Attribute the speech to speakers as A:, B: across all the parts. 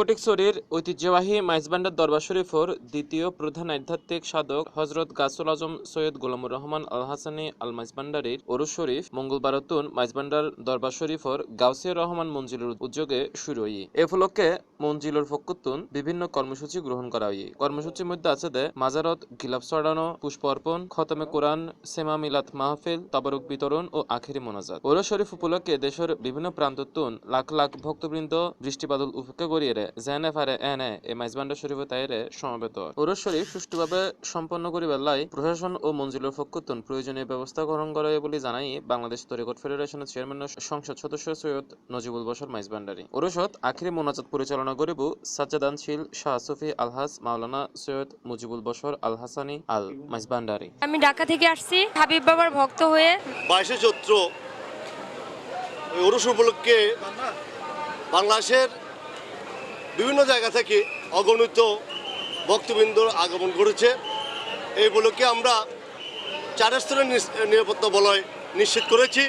A: ফটিকছড়ির ঐতিহ্যবাহী মাইজবান্ডার দরবার শরীফর দ্বিতীয় প্রধান আধ্যাত্মিক সাধক হজরত গাছুল আজম সৈয়দ গোলামুর রহমান আল হাসানি আল মাইজবান্ডারির ওরুস শরীফ মঙ্গলবারতুন মাইজবান্ডার দরবার শরীফর গাউসিয়া রহমান মঞ্জিলুর উদ্যোগে শুরু হই এ উপলক্ষে মঞ্জিলুর ফকুতুন বিভিন্ন কর্মসূচি গ্রহণ করা হয় কর্মসূচির মধ্যে আছে দে মাজারত, গিলাফ চড়ানো পুষ্প অর্পণ, খতমে কোরআন, সেমা মিলাত মাহফিল, তাবারুক বিতরণ ও আখেরি মোনাজাত। ওরস শরীফ উপলক্ষে দেশের বিভিন্ন প্রান্ততুন লাখ লাখ ভক্তবৃন্দ বৃষ্টিবাদল উপেক্ষা করিয়ে জেনে ফারে এনে এ মাইজবান্ডা শরীফ তাইরে সমবেত ওরস শরীফ সুষ্ঠুভাবে সম্পন্ন করিবার লাই প্রশাসন ও মঞ্জিলের পক্ষতুন প্রয়োজনীয় ব্যবস্থা গ্রহণ করে বলে জানাই বাংলাদেশ তরিকট ফেডারেশনের চেয়ারম্যান সংসদ সদস্য সৈয়দ নজিবুল বসর মাইজবান্ডারি ওরসত আখিরি মোনাজাত পরিচালনা করিব সাজ্জাদানশীল শাহ সফি আলহাস মাওলানা সৈয়দ মুজিবুল বসর আল হাসানি আল মাইজবান্ডারি
B: আমি ঢাকা থেকে আসছি হাবিব বাবার ভক্ত হয়ে।
C: বাইশে চৈত্র ওরস উপলক্ষে বাংলাদেশের বিভিন্ন জায়গা থেকে অগণিত ভক্তবৃন্দ আগমন করেছে। এই উপলক্ষে আমরা চার স্তরের নিরাপত্তা বলয় নিশ্চিত করেছি।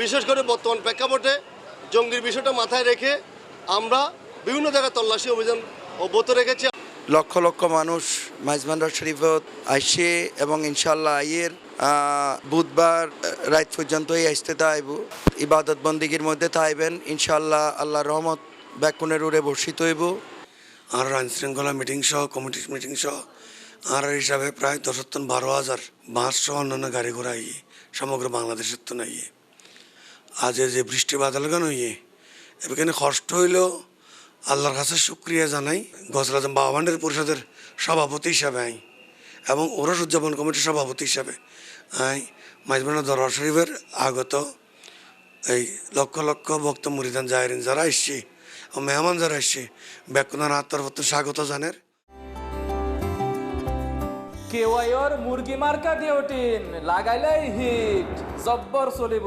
C: বিশেষ করে বর্তমান প্রেক্ষাপটে জঙ্গির বিষয়টা মাথায় রেখে আমরা বিভিন্ন জায়গায় তল্লাশি অভিযান অব্যাহত রেখেছি।
D: লক্ষ লক্ষ মানুষ মাইজবান্ডার শরীফত আইসে এবং ইনশাল্লাহ আইয়ের বুধবার রাত পর্যন্ত এই আসতে তাইব ইবাদত বন্দিগির মধ্যে তাইবেন ইনশাল্লাহ আল্লাহ রহমত ব্যাকুনের উড়ে বর্ষিত হইব।
E: আর আইন শৃঙ্খলা মিটিং সহ, কমিটি মিটিং সহ, আর হিসাবে প্রায় দশত্তন বারো হাজার বাস সহ অন্যান্য গাড়ি ঘোড়া ইয়ে সমগ্র বাংলাদেশের তো নাই। ইয়ে। আজ যে বৃষ্টি বাদল গান ইয়ে এখানে কষ্ট হইলেও আল্লাহর কাছে শুক্রিয়া জানাই। গজল আজম পরিষদের সভাপতি হিসাবে আই, এবং ওরস উদযাপন কমিটির সভাপতি হিসাবে আই, মাইজবানা দরবার শরীফের আগত এই লক্ষ লক্ষ ভক্ত মুরিদান জাহেরিন যারা এসছে মেহমান যারা এসছে ব্যাকুনার আত্মার স্বাগত জানের।
F: কেওয়াইর মুরগি মার্কা ডিওটিন লাগাইলেই হিট জব্বর চলিব।